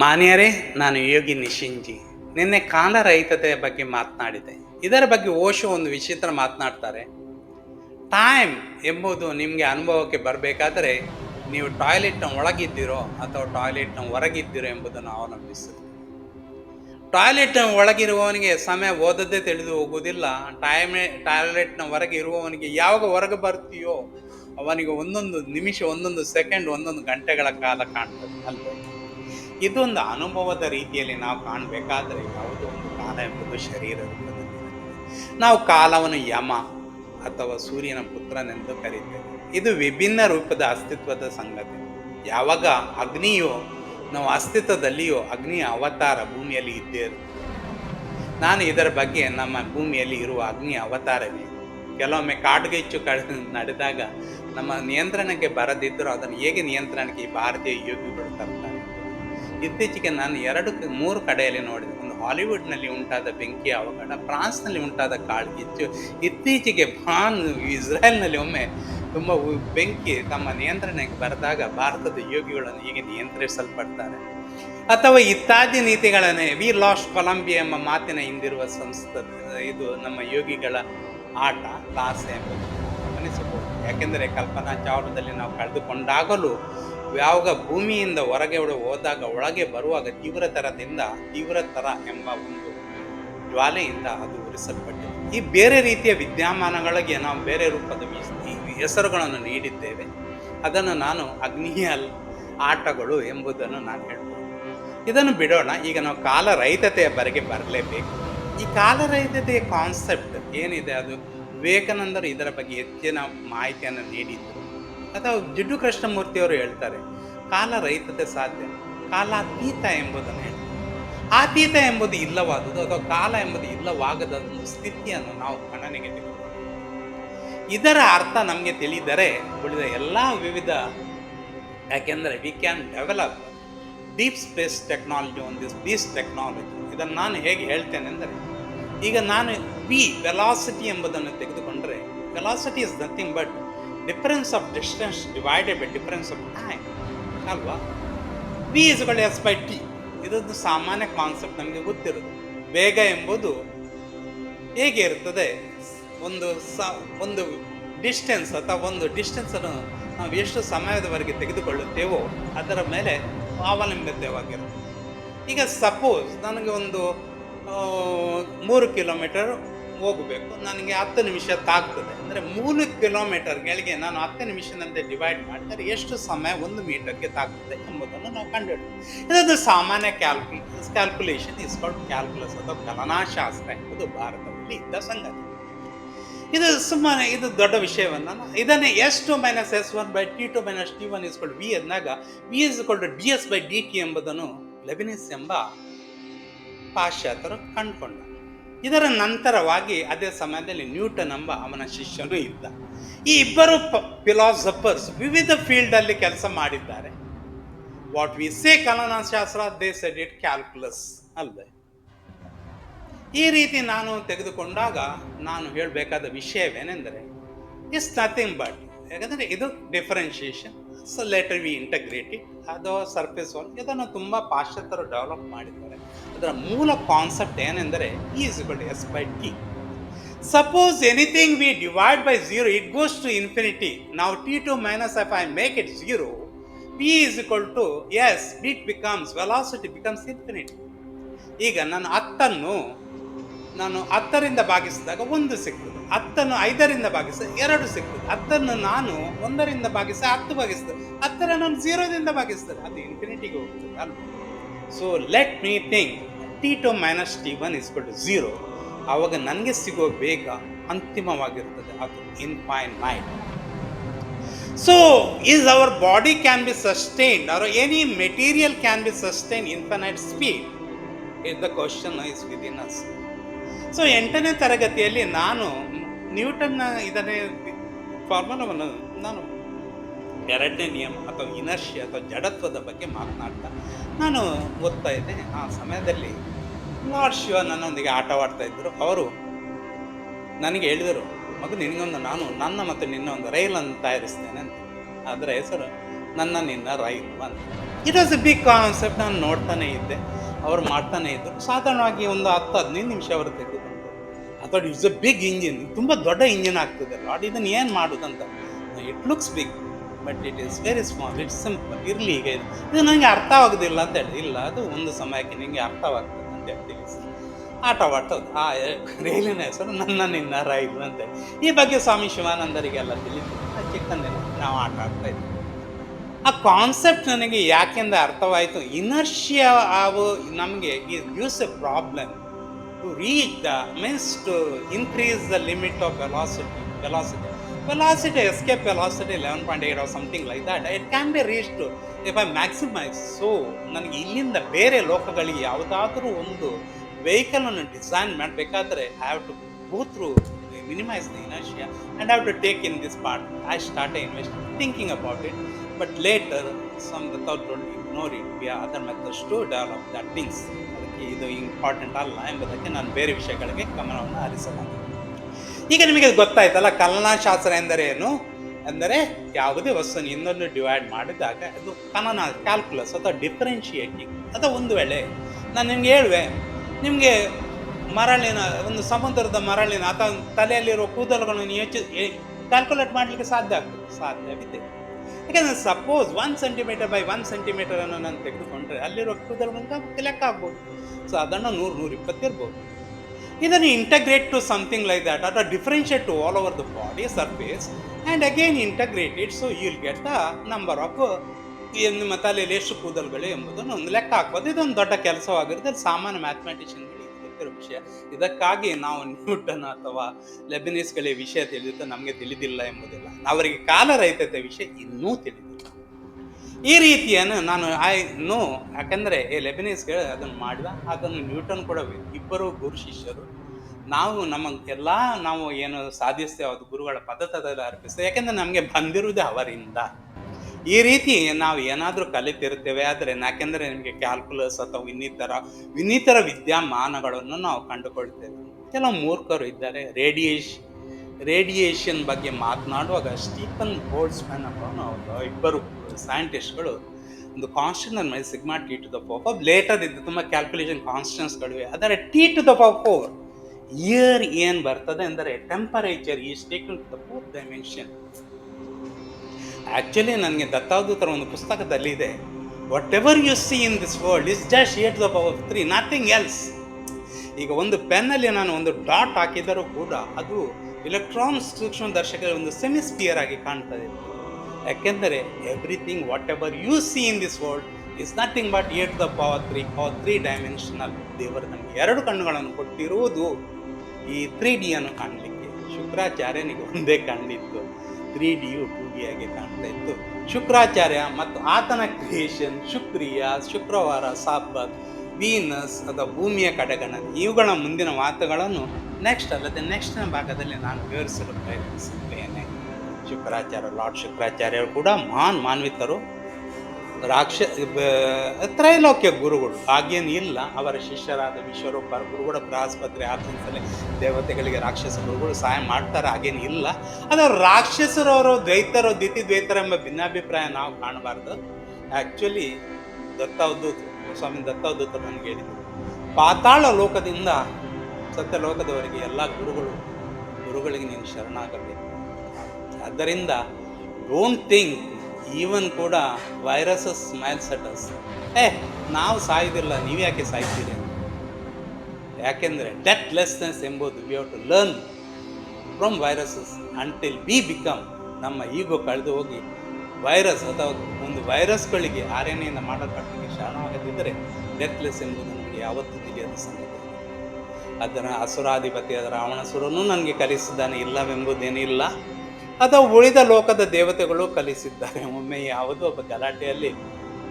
ಮಾನ್ಯರೇ, ನಾನು ಯೋಗಿ ನಿಶಿಂಜಿ. ನಿನ್ನೆ ಕಾಲರಹಿತತೆಯ ಬಗ್ಗೆ ಮಾತನಾಡಿದೆ. ಇದರ ಬಗ್ಗೆ ಓಶೋ ಒಂದು ವಿಚಿತ್ರ ಮಾತನಾಡ್ತಾರೆ. ಟೈಮ್ ಎಂಬುದು ನಿಮಗೆ ಅನುಭವಕ್ಕೆ ಬರಬೇಕಾದರೆ, ನೀವು ಟಾಯ್ಲೆಟ್ನ ಒಳಗಿದ್ದೀರೋ ಅಥವಾ ಟಾಯ್ಲೆಟ್ನ ಹೊರಗಿದ್ದೀರೋ ಎಂಬುದನ್ನು ಅವಲಂಬಿಸುತ್ತೆ. ಟಾಯ್ಲೆಟ್ನ ಒಳಗಿರುವವನಿಗೆ ಸಮಯ ಓದದ್ದೇ ತಿಳಿದು ಹೋಗುವುದಿಲ್ಲ. ಟೈಮ್ ಟಾಯ್ಲೆಟ್ನ ಹೊರಗೆ ಇರುವವನಿಗೆ ಯಾವಾಗ ಹೊರಗೆ ಬರ್ತೀಯೋ, ಅವನಿಗೆ ಒಂದೊಂದು ನಿಮಿಷ, ಒಂದೊಂದು ಸೆಕೆಂಡ್, ಒಂದೊಂದು ಗಂಟೆಗಳ ಕಾಲ ಕಾಣ್ತದೆ. ಅಲ್ವೇ? ಇದೊಂದು ಅನುಭವದ ರೀತಿಯಲ್ಲಿ ನಾವು ಕಾಣಬೇಕಾದರೆ ಯಾವುದು ಒಂದು ಕಾಲ ಎಂಬುದು ಶರೀರ ನಾವು ಕಾಲವನ್ನು ಯಮ ಅಥವಾ ಸೂರ್ಯನ ಪುತ್ರನೆಂದು ಕರೀತೇವೆ. ಇದು ವಿಭಿನ್ನ ರೂಪದ ಅಸ್ತಿತ್ವದ ಸಂಗತಿ. ಯಾವಾಗ ಅಗ್ನಿಯು, ನಾವು ಅಸ್ತಿತ್ವದಲ್ಲಿಯೂ ಅಗ್ನಿಯ ಅವತಾರ ಭೂಮಿಯಲ್ಲಿ ಇದ್ದೇ ನಾನು ಇದರ ಬಗ್ಗೆ ನಮ್ಮ ಭೂಮಿಯಲ್ಲಿ ಇರುವ ಅಗ್ನಿಯ ಅವತಾರವೇ. ಕೆಲವೊಮ್ಮೆ ಕಾಡುಗೆಚ್ಚು ಕಡ ನಡೆದಾಗ ನಮ್ಮ ನಿಯಂತ್ರಣಕ್ಕೆ ಬರದಿದ್ದರೂ ಅದನ್ನು ಹೇಗೆ ನಿಯಂತ್ರಣಕ್ಕೆ ಈ ಭಾರತೀಯ ಯೋಗಿಗಳು ತರ್ತಾರೆ? ಇತ್ತೀಚೆಗೆ ನಾನು ಎರಡು ಮೂರು ಕಡೆಯಲ್ಲಿ ನೋಡಿದೆ. ಒಂದು ಹಾಲಿವುಡ್ನಲ್ಲಿ ಉಂಟಾದ ಬೆಂಕಿ, ಅವಘಡ, ಫ್ರಾನ್ಸ್ನಲ್ಲಿ ಉಂಟಾದ ಕಾಳ್ಗಿಚ್ಚು, ಇತ್ತೀಚೆಗೆ ಫ್ರಾನ್ ಇಸ್ರೇಲ್ನಲ್ಲಿ ಒಮ್ಮೆ ತುಂಬ ಬೆಂಕಿ ತಮ್ಮ ನಿಯಂತ್ರಣಕ್ಕೆ ಬರೆದಾಗ ಭಾರತದ ಯೋಗಿಗಳನ್ನು ಹೇಗೆ ನಿಯಂತ್ರಿಸಲ್ಪಡ್ತಾರೆ. ಅಥವಾ ಇತ್ಯಾದಿ ನೀತಿಗಳನ್ನೇ ವಿ ಲಾಸ್ಟ್ ಕೊಲಂಬಿಯಾ ಎಂಬ ಮಾತಿನ ಹಿಂದಿರುವ ಸಂಸ್ಥೆ ಇದು ನಮ್ಮ ಯೋಗಿಗಳ ಆಟ ಲಾಸ್ ಎಂಬುದು. ಗಮನಿಸಬಹುದು. ಯಾಕೆಂದರೆ ಕಲ್ಪನಾ ಚಾವಳದಲ್ಲಿ ನಾವು ಕಳೆದುಕೊಂಡಾಗಲೂ ಯಾವಾಗ ಭೂಮಿಯಿಂದ ಹೊರಗೆ ಹೋದಾಗ ಒಳಗೆ ಬರುವಾಗ ತೀವ್ರತರದಿಂದ ತೀವ್ರತರ ಎಂಬ ಒಂದು ಜ್ವಾಲೆಯಿಂದ ಅದು ಉರಿಸಲ್ಪಟ್ಟಿದೆ. ಈ ಬೇರೆ ರೀತಿಯ ವಿದ್ಯಮಾನಗಳಿಗೆ ನಾವು ಬೇರೆ ರೂಪದ ಹೆಸರುಗಳನ್ನು ನೀಡಿದ್ದೇವೆ. ಅದನ್ನು ನಾನು ಅಗ್ನಿಯ ಆಟಗಳು ಎಂಬುದನ್ನು ನಾನು ಹೇಳ್ಬೋದು ಇದನ್ನು ಬಿಡೋಣ. ಈಗ ನಾವು ಕಾಲರಹಿತತೆಯ ಬರೆಗೆ ಬರಲೇಬೇಕು. ಈ ಕಾಲರಹಿತತೆಯ ಕಾನ್ಸೆಪ್ಟ್ ಏನಿದೆ? ಅದು ವಿವೇಕಾನಂದರು ಇದರ ಬಗ್ಗೆ ಹೆಚ್ಚಿನ ಮಾಹಿತಿಯನ್ನು ನೀಡಿದ್ರು. ಅಥವಾ ಜಿಡ್ಡು ಕೃಷ್ಣಮೂರ್ತಿಯವರು ಹೇಳ್ತಾರೆ, ಕಾಲ ರಹಿತತೆ ಸಾಧ್ಯ ಕಾಲಾತೀತ ಎಂಬುದನ್ನು ಆತೀತ ಎಂಬುದು ಇಲ್ಲವಾದದ್ದು ಅಥವಾ ಕಾಲ ಎಂಬುದು ಇಲ್ಲವಾಗದ ಒಂದು ಸ್ಥಿತಿಯನ್ನು ನಾವು ಗಣನೆಗೆ ಇದರ ಅರ್ಥ ನಮಗೆ ತಿಳಿದರೆ ಉಳಿದ ಎಲ್ಲ ವಿವಿಧ, ಯಾಕೆಂದರೆ we can develop deep space technology on this base technology ಇದನ್ನು ನಾನು ಹೇಗೆ ಹೇಳ್ತೇನೆ ಅಂದರೆ, ಈಗ ನಾನು ವಿ ವೆಲಾಸಿಟಿ ಎಂಬುದನ್ನು ತೆಗೆದುಕೊಂಡರೆ velocity is nothing but difference of distance divided by difference of time ಅಲ್ವಾ? V is S by T ಇದೊಂದು ಸಾಮಾನ್ಯ ಕಾನ್ಸೆಪ್ಟ್ ನಮಗೆ ಗೊತ್ತಿರೋದು ವೇಗ ಎಂಬುದು ಹೇಗೆ ಇರ್ತದೆ? ಒಂದು ಸ, ಒಂದು ಡಿಸ್ಟೆನ್ಸ್ ಅಥವಾ ಒಂದು ಡಿಸ್ಟೆನ್ಸನ್ನು ನಾವು ಎಷ್ಟು ಸಮಯದವರೆಗೆ ತೆಗೆದುಕೊಳ್ಳುತ್ತೇವೋ ಅದರ ಮೇಲೆ ಅವಲಂಬಿತವಾಗಿರುತ್ತೆ. ಈಗ ಸಪೋಸ್ ನನಗೆ ಒಂದು ಮೂರು ಕಿಲೋಮೀಟರ್ ಹೋಗಬೇಕು, ನನಗೆ ಹತ್ತು ನಿಮಿಷ ತಾಗ್ತದೆ. ಅಂದರೆ ಮೂರು ಕಿಲೋಮೀಟರ್ಗಳಿಗೆ ನಾನು ಹತ್ತು ನಿಮಿಷದಂತೆ ಡಿವೈಡ್ ಮಾಡಿದರೆ ಎಷ್ಟು ಸಮಯ ಒಂದು ಮೀಟರ್ಗೆ ತಾಗ್ತದೆ ಎಂಬುದನ್ನು ನಾವು ಕಂಡುಹಿಡಿದ. ಇದೊಂದು ಸಾಮಾನ್ಯ calcul calculation is called calculus ಅಥವಾ ಕಲನಾಶಾಸ್ತ್ರ ಎಂಬುದು ಭಾರತದಲ್ಲಿ ಇದ್ದ ಸಂಗತಿ. ಇದು ಸುಮ್ಮನೆ, ಇದು ದೊಡ್ಡ ವಿಷಯವನ್ನ ಇದನ್ನೇ S two minus S one by T two minus T one ಇಸ್ಕೊಂಡು ವಿ ಅಂದಾಗ ವಿ ಇಸ್ ಇಸ್ಕೊಂಡು D S by D T ಎಂಬುದನ್ನು ಲೆಬಿನಿಸ್ ಎಂಬ ಪಾಶ್ಚಾತ್ಯರು ಕಂಡುಕೊಂಡ ಇದರ ನಂತರವಾಗಿ ಅದೇ ಸಮಯದಲ್ಲಿ ನ್ಯೂಟನ್ ಎಂಬ ಅವನ ಶಿಷ್ಯನು ಇದ್ದ. ಈ ಇಬ್ಬರು ಫಿಲಾಸಫರ್ಸ್ ವಿವಿಧ ಫೀಲ್ಡಲ್ಲಿ ಕೆಲಸ ಮಾಡಿದ್ದಾರೆ. ವಾಟ್ ವಿ ಸೇ ಕಲನಶಾಸ್ತ್ರ ದೇ ಸೆಡ್ ಇಟ್ ಕ್ಯಾಲ್ಕುಲಸ್ ಅಲ್ಲದೆ. ಈ ರೀತಿ ನಾನು ತೆಗೆದುಕೊಂಡಾಗ ನಾನು ಹೇಳಬೇಕಾದ ವಿಷಯವೇನೆಂದರೆ ಇಸ್ ನಥಿಂಗ್ ಬಟ್ ಯಾಕಂದರೆ ಇದು differentiation so later we integrated ಅದು ಸರ್ಫೇಸ್ ಒನ್ ಇದನ್ನು ತುಂಬ ಪಾಶ್ಚಾತ್ಯರು ಡೆವಲಪ್ ಮಾಡಿದ್ದಾರೆ. ಅದರ ಮೂಲ ಕಾನ್ಸೆಪ್ಟ್ ಏನೆಂದರೆ is is equal S by T suppose anything V divide by zero it goes to infinity ನಾವು T two minus F I make it zero P is equal to S it becomes velocity becomes infinity ಈಗ ನಾನು ಹತ್ತನ್ನು, ನಾನು ಹತ್ತರಿಂದ ಭಾಗಿಸಿದಾಗ ಒಂದು ಸಿಗ್ತದೆ. ಹತ್ತನ್ನು ಐದರಿಂದ ಭಾಗಿಸ ಎರಡು ಸಿಗ್ತದೆ. ಹತ್ತನ್ನು ನಾನು ಒಂದರಿಂದ ಭಾಗಿಸಿ ಹತ್ತು ಭಾಗಿಸ್ತದೆ ಹತ್ತರ ನಾನು ಝೀರೋದಿಂದ ಭಾಗಿಸ್ತದೆ ಅದು ಇನ್ಫಿನಿಟಿಗೆ ಹೋಗ್ತದೆ ಅಲ್ವ? So let me think T two minus T one is to zero ಆವಾಗ ನನಗೆ ಸಿಗೋ ಬೇಗ ಅಂತಿಮವಾಗಿರ್ತದೆ ಅದು in point nine so is our body can be sustained our any material can be sustained infinite speed is the question is with in us so ಎಂಟನೇ ತರಗತಿಯಲ್ಲಿ ನಾನು ನ್ಯೂಟನ್ನ ಇದನ್ನೇ ಫಾರ್ಮುಲವನ್ನು ನಾನು ಎರಡನೇ ನಿಯಮ ಅಥವಾ ಇನರ್ಷಿ ಅಥವಾ ಜಡತ್ವದ ಬಗ್ಗೆ ಮಾತನಾಡ್ತಾ ನಾನು ಓದ್ತಾ ಇದ್ದೆ. ಆ ಸಮಯದಲ್ಲಿ ಲಾರ್ಡ್ ಶಿವ ನನ್ನೊಂದಿಗೆ ಆಟವಾಡ್ತಾ ಇದ್ದರು. ಅವರು ನನಗೆ ಹೇಳಿದರು, ಮಗು, ನಿನಗೊಂದು ನಾನು ನನ್ನ ಮತ್ತು ನಿನ್ನ ಒಂದು ರೈಲನ್ನು ತಯಾರಿಸ್ತೇನೆ ಅಂತ. ಅದರ ಹೆಸರು ನನ್ನ, ನಿನ್ನ ರೈಲು ಅಂತ. It was a big concept ನಾನು ನೋಡ್ತಾನೆ ಇದ್ದೆ. ಅವ್ರು ಮಾಡ್ತಾನೆ ಇದ್ದರು. ಸಾಧಾರಣವಾಗಿ ಒಂದು ಹತ್ತು, ಹದಿನೈದು ನಿಮಿಷ ಅವರು ತೆಗೆದುಕೊಂಡು ಅಥವಾ ಇಟ್ಸ್ ಎ ಬಿಗ್ ಇಂಜಿನ್ ತುಂಬ ದೊಡ್ಡ ಇಂಜಿನ್ ಆಗ್ತದೆ. ಲಾಡ್ ಇದನ್ನು ಏನು ಮಾಡೋದಂತ? It looks big but it is very small it's simple ಇರಲಿ ಈಗ ಇದು. ಇದು ನನಗೆ ಅರ್ಥವಾಗೋದಿಲ್ಲ ಅಂತ ಹೇಳಿ. ಇಲ್ಲ, ಅದು ಒಂದು ಸಮಯಕ್ಕೆ ನಿಮಗೆ ಅರ್ಥವಾಗ್ತದೆ ಅಂತ ಹೇಳಿ ತಿಳಿಸಿ. ಆಟವಾಡ್ತದೆ ಆ ರೈಲಿನ ಹೆಸರು ನನ್ನ ನಿನ್ನ ರೈಲು ಅಂತ ಈ ಬಗ್ಗೆ ಸ್ವಾಮಿ ಶಿವಾನಂದರಿಗೆಲ್ಲ ತಿಳಿತು ಚಿಕ್ಕಂದಿನ ನಾವು ಆಟ ಆಡ್ತಾ ಇದ್ದೀವಿ ಆ ಕಾನ್ಸೆಪ್ಟ್ ನನಗೆ ಯಾಕೆಂದ ಅರ್ಥವಾಯಿತು. ಇನರ್ಷಿಯ ಅವು ನಮಗೆ use a problem to reach the means to increase the limit of velocity velocity eleven point eight or something like that it can be reach to if I maximise so ನನಗೆ ಇಲ್ಲಿಂದ ಬೇರೆ ಲೋಕಗಳಿಗೆ ಯಾವುದಾದ್ರೂ ಒಂದು ವೆಹಿಕಲನ್ನು design ಮಾಡಬೇಕಾದ್ರೆ I have to go through the inertia and have to take in this part. I started investing, thinking about it, but later some without thought don't ignore it. We have other methods to develop that things. ಅದಕ್ಕೆ ಇದು important ಅಲ್ಲ ಎಂಬುದಕ್ಕೆ ನಾನು ಬೇರೆ ವಿಷಯಗಳಿಗೆ ಗಮನವನ್ನು ಹರಿಸಲಾಗಿದೆ ಈಗ ನಿಮಗೆ ಗೊತ್ತಾಯ್ತಲ್ಲ ಕಲನಶಾಸ್ತ್ರ ಎಂದರೆ ಏನು? ಅಂದರೆ ಯಾವುದೇ ವಸ್ತುವನ್ನು ಇನ್ನೊಂದು ಡಿವೈಡ್ ಮಾಡಿದಾಗ ಅದು ಕಲನ ಕ್ಯಾಲ್ಕುಲಸ್ ಅಥವಾ ಡಿಫ್ರೆನ್ಷಿಯೇಟಿಂಗ್ ಅಥವಾ ಒಂದು ವೇಳೆ ನಾನು ನಿಮ್ಗೆ ಹೇಳುವೆ, ನಿಮಗೆ ಮರಳಿನ, ಒಂದು ಸಮುದ್ರದ ಮರಳಿನ ಅಥವಾ ತಲೆಯಲ್ಲಿರುವ ಕೂದಲುಗಳನ್ನು ಹೆಚ್ಚು ಕ್ಯಾಲ್ಕುಲೇಟ್ ಮಾಡಲಿಕ್ಕೆ ಸಾಧ್ಯ ಆಗ್ತದೆ. ಸಾಧ್ಯವಿದೆ. ಯಾಕಂದರೆ suppose one centimetre by one ಸೆಂಟಿಮೀಟರನ್ನು ನಾನು ತೆಗೆದುಕೊಂಡ್ರೆ ಅಲ್ಲಿರೋ ಕೂದಲುಗಳನ್ನು ಲೆಕ್ಕ ಆಗ್ಬೋದು. ಸೊ ಅದನ್ನು ನೂರು ನೂರಿಪ್ಪತ್ತಿರ್ಬೋದು ಇದನ್ನು integrate to something like that ಅಥವಾ differentiate to all over the body surface and again integrate it so will get the number of ಮತ್ತು ಅಲ್ಲಿ ಎಷ್ಟು ಕೂದಲುಗಳು ಎಂಬುದನ್ನು ಒಂದು ಲೆಕ್ಕ ಹಾಕ್ಬೋದು. ಇದೊಂದು ದೊಡ್ಡ ಕೆಲಸವಾಗಿರುತ್ತೆ. ಸಾಮಾನ್ಯ ಮ್ಯಾಥಮೆಟಿಷಿಯನ್ಗಳಿಗೆ ಗೊತ್ತಿರೋ ವಿಷಯ. ಇದಕ್ಕಾಗಿ ನಾವು ನ್ಯೂಟನ್ ಅಥವಾ ಲೆಬನೀಸ್ಗಳ ವಿಷಯ ತಿಳಿದಿದ್ದು ನಮಗೆ ತಿಳಿದಿಲ್ಲ ಎಂಬುದಿಲ್ಲ. ಅವರಿಗೆ ಕಾಲರಹಿತತೆ ವಿಷಯ ಇನ್ನೂ ತಿಳಿದಿಲ್ಲ. ಈ ರೀತಿಯನ್ನು ನಾನು ಐ ನೋ, ಯಾಕಂದರೆ ಈ ಲೆಬನೀಸ್ಗಳು ಅದನ್ನು ಮಾಡಿದ ಅದನ್ನು ನ್ಯೂಟನ್ ಕೂಡ ಇಬ್ಬರು ಗುರು ಶಿಷ್ಯರು. ನಾವು ನಮ್ಮ ಎಲ್ಲ ನಾವು ಏನು ಸಾಧಿಸ್ತೇವೆ ಅದು ಗುರುಗಳ ಪದ್ಧತದಲ್ಲಿ ಅರ್ಪಿಸ್ತೇವೆ, ಯಾಕೆಂದರೆ ನಮಗೆ ಬಂದಿರುವುದೇ ಅವರಿಂದ. ಈ ರೀತಿ ನಾವು ಏನಾದರೂ ಕಲಿತಿರ್ತೇವೆ ಆದರೆ ಯಾಕೆಂದರೆ ನಿಮಗೆ ಕ್ಯಾಲ್ಕುಲಸ್ ಅಥವಾ ಇನ್ನಿತರ ಇನ್ನಿತರ ವಿದ್ಯಮಾನಗಳನ್ನು ನಾವು ಕಂಡುಕೊಳ್ತೇವೆ. ಕೆಲವು ಮೂರ್ಖರು ಇದ್ದಾರೆ ರೇಡಿಯೇಷನ್ ರೇಡಿಯೇಷನ್ ಬಗ್ಗೆ ಮಾತನಾಡುವಾಗ ಸ್ಟೀಫನ್ ಬೋಲ್ಸ್ಮ್ಯಾನ್ ಅನ್ನೋ ಇಬ್ಬರು ಸೈಂಟಿಸ್ಟ್ಗಳು ಒಂದು ಕಾನ್ಸ್ಟೆಂಟ್ ಮೇಲೆ sigma T to the power later ಇದ್ದು ತುಂಬ ಕ್ಯಾಲ್ಕುಲೇಷನ್ ಕಾನ್ಸ್ಟೆಂಟ್ಸ್ಗಳಿವೆ ಆದರೆ T to the four year ಏನು ಬರ್ತದೆ ಅಂದರೆ temperature is taken to the four dimension actually ನನಗೆ ದತ್ತಾವಧೂತರ ಒಂದು ಪುಸ್ತಕದಲ್ಲಿ ಇದೆ. Whatever you see in this world is just at the power three nothing else ಈಗ ಒಂದು ಪೆನ್ನಲ್ಲಿ ನಾನು ಒಂದು ಡಾಟ್ ಹಾಕಿದರೂ ಕೂಡ ಅದು ಇಲೆಕ್ಟ್ರಾನ್ ಸೂಕ್ಷ್ಮದರ್ಶಕದ ಒಂದು ಸೆಮಿಸ್ಪಿಯರ್ ಆಗಿ ಕಾಣ್ತದೆ ಯಾಕೆಂದರೆ everything whatever you see in this world is nothing but at the power three power three dimensional ದೇವರು ನಮಗೆ ಎರಡು ಕಣ್ಣುಗಳನ್ನು ಕೊಟ್ಟಿರುವುದು ಈ ತ್ರೀ ಡಿಯನ್ನು ಕಾಣಲಿಕ್ಕೆ. ಶುಕ್ರಾಚಾರ್ಯನಿಗೆ ಒಂದೇ ಕಣ್ಣಿತ್ತು. ತ್ರೀ ಡಿಯು ಟೂ ಡಿ ಆಗಿ ಕಾಣ್ತಾ ಇತ್ತು. ಶುಕ್ರಾಚಾರ್ಯ ಮತ್ತು ಆತನ ಕ್ರಿಯೇಷನ್ ಶುಕ್ರಿಯ, ಶುಕ್ರವಾರ ಸಾಬತ್ ವೀನಸ್ ಅಥವಾ ಭೂಮಿಯ ಕಡೆಗಣ, ಇವುಗಳ ಮುಂದಿನ ಮಾತುಗಳನ್ನು ನೆಕ್ಸ್ಟ್ ಅಲ್ಲದೆ ನೆಕ್ಸ್ಟ್ನ ಭಾಗದಲ್ಲಿ ನಾನು ವಿವರಿಸಲು ಪ್ರಯತ್ನಿಸುತ್ತೇನೆ ಶುಕ್ರಾಚಾರ್ಯ, ಲಾರ್ಡ್ ಶುಕ್ರಾಚಾರ್ಯರು ಕೂಡ ಮಹಾನ್ ಮಾನ್ವಿತರು. ರಾಕ್ಷ ತ್ರೈಲೋಕ್ಯ ಗುರುಗಳು. ಹಾಗೇನು ಇಲ್ಲ. ಅವರ ಶಿಷ್ಯರಾದ ವಿಶ್ವರೂಪರ ಗುರುಗಳ ಬೃಹಸ್ಪತ್ರೆ ಆರ್ಥಿಸಲೇ ದೇವತೆಗಳಿಗೆ ರಾಕ್ಷಸ ಗುರುಗಳು ಸಹಾಯ ಮಾಡ್ತಾರೆ. ಹಾಗೇನು ಇಲ್ಲ. ಅದು ರಾಕ್ಷಸರವರು ದ್ವೈತರು ದಿತಿ ದ್ವೈತರ ಎಂಬ ಭಿನ್ನಾಭಿಪ್ರಾಯ ನಾವು ಕಾಣಬಾರ್ದು. ಆ್ಯಕ್ಚುಲಿ ದತ್ತಾವಧೂತ ಸ್ವಾಮಿ ದತ್ತಾವಧೂತರು ನನಗೆ ಹೇಳಿದರು. ಪಾತಾಳ ಲೋಕದಿಂದ ಸತ್ಯ ಲೋಕದವರೆಗೆ ಎಲ್ಲ ಗುರುಗಳು, ಗುರುಗಳಿಗೆ ನೀನು ಶರಣಾಗಬೇಕು. ಆದ್ದರಿಂದ ಡೋಂಟ್ ಥಿಂಕ್ ಈವನ್ ಕೂಡ ವೈರಸಸ್ ಸ್ಮೈಲ್ ಅಟ್ ಅಸ್ ಏ, ನಾವು ಸಾಯೋದಿಲ್ಲ, ನೀವು ಯಾಕೆ ಸಾಯ್ತೀರಿ. ಯಾಕೆಂದರೆ ಡೆತ್ ಲೆಸ್ನೆಸ್ ಎಂಬುದು we have to learn from viruses until be become ನಮ್ಮ ಈಗೋ ಕಳೆದು ಹೋಗಿ ವೈರಸ್ ಅಥವಾ ಒಂದು ವೈರಸ್ಗಳಿಗೆ ಆರ್ ಎನ್ ಎಯಿಂದ ಮಾಡಲ್ಪಟ್ಟಿಗೆ ಶರಣವಾಗದಿದ್ದರೆ ಡೆತ್ಲೆಸ್ ಎಂಬುದು ನಮಗೆ ಯಾವತ್ತೂ ತಿಳಿಯದ ಸಂಗತಿ. ಅದರ ಅಸುರಾಧಿಪತಿಯಾದ ರಾವಣಸುರನು ನನಗೆ ಕಲಿಸಿದ್ದಾನೆ. ಇಲ್ಲವೆಂಬುದೇನಿಲ್ಲ. ಅಥವಾ ಉಳಿದ ಲೋಕದ ದೇವತೆಗಳು ಕಲಿಸಿದ್ದಾರೆ. ಒಮ್ಮೆ ಯಾವುದೋ ಒಬ್ಬ ಗಲಾಟೆಯಲ್ಲಿ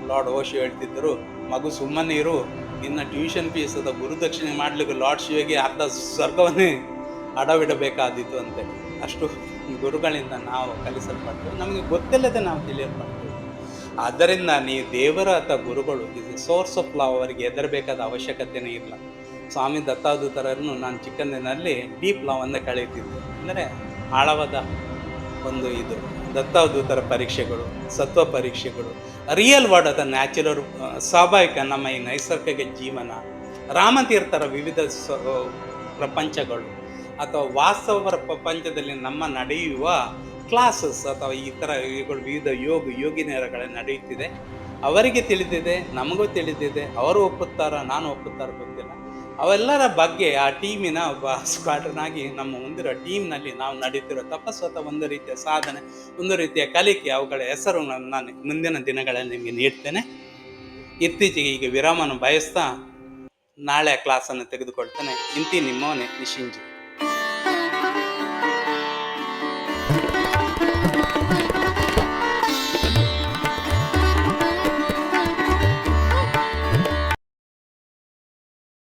ಲಾರ್ಡ್ ಓಶಿ ಹೇಳ್ತಿದ್ದರು, ಮಗು ಸುಮ್ಮನೆ ಇರು. ನಿನ್ನ ಟ್ಯೂಷನ್ ಫೀಸ್ ಅದ, ಗುರುದಕ್ಷಿಣೆ ಮಾಡಲಿಕ್ಕೆ ಲಾರ್ಡ್ ಶಿವಗೆ ಅರ್ಧ ಸ್ವರ್ಗವನ್ನೇ ಅಡವಿಡಬೇಕಾದೀತು ಅಂತೇಳಿ ಅಷ್ಟು ಗುರುಗಳಿಂದ ನಾವು ಕಲಿಸಲ್ಪಟ್ಟು ನಮಗೆ ಗೊತ್ತಿಲ್ಲದೆ ನಾವು ತಿಳಿಯಲ್ಪಟ್ಟು ಆದ್ದರಿಂದ ನೀವು ದೇವರ ಅಥವಾ ಗುರುಗಳು ಸೋರ್ಸ್ ಆಫ್ ಲವ್ ಅವರಿಗೆ ಹೆದರಬೇಕಾದ ಅವಶ್ಯಕತೆಯೇ ಇಲ್ಲ. ಸ್ವಾಮಿ ದತ್ತಾದೂತರನ್ನು ನಾನು ಚಿಕ್ಕಂದಿನಲ್ಲಿ ಡೀಪ್ ಲವ್ ಅಂತ ಕಳೆಯುತ್ತಿದ್ದೆ. ಅಂದರೆ ಆಳವಾದ ಒಂದು ಇದು ದತ್ತಾವಧೂತರ ಪರೀಕ್ಷೆಗಳು, ಸತ್ವ ಪರೀಕ್ಷೆಗಳು ರಿಯಲ್ ವರ್ಡ್ ಅದ ನ್ಯಾಚುರಲ್ ಸ್ವಾಭಾವಿಕ ನಮ್ಮ ಈ ನೈಸರ್ಗಿಕ ಜೀವನ, ರಾಮತೀರ್ಥರ ವಿವಿಧ ಪ್ರಪಂಚಗಳು, ಅಥವಾ ವಾಸ್ತವ ಪ್ರಪಂಚದಲ್ಲಿ ನಮ್ಮ ನಡೆಯುವ ಕ್ಲಾಸಸ್ ಅಥವಾ ಈ ಥರ ಇವುಗಳು ವಿವಿಧ ಯೋಗ ಯೋಗಿನಿಯರಗಳ ನಡೆಯುತ್ತಿದೆ. ಅವರಿಗೆ ತಿಳಿದಿದೆ, ನಮಗೂ ತಿಳಿದಿದೆ, ಅವರು ಒಪ್ಪುತ್ತಾರ, ನಾನು ಒಪ್ಪುತ್ತಾರ ಗೊತ್ತಿಲ್ಲ. ಅವೆಲ್ಲರ ಬಗ್ಗೆ ಆ ಟೀಮಿನ ಒಬ್ಬ ಸ್ಕ್ವಾಡ್ರನಾಗಿ ನಮ್ಮ ಮುಂದಿರೋ ಟೀಮ್ನಲ್ಲಿ ನಾವು ನಡೀತಿರೋ ತಪಸ್ಸು ಅಥವಾ ಒಂದು ರೀತಿಯ ಸಾಧನೆ, ಒಂದು ರೀತಿಯ ಕಲಿಕೆ, ಅವುಗಳ ಹೆಸರು ನಾನು ಮುಂದಿನ ದಿನಗಳಲ್ಲಿ ನಿಮಗೆ ನೀಡ್ತೇನೆ. ಇತ್ತೀಚೆಗೆ ಈಗ ವಿರಾಮನ ಬಯಸ್ತಾ ನಾಳೆ ಕ್ಲಾಸನ್ನು ತೆಗೆದುಕೊಳ್ತೇನೆ. ಇಂತಿ ನಿಮ್ಮವನೇ ನಿಶಿಂಜಿ.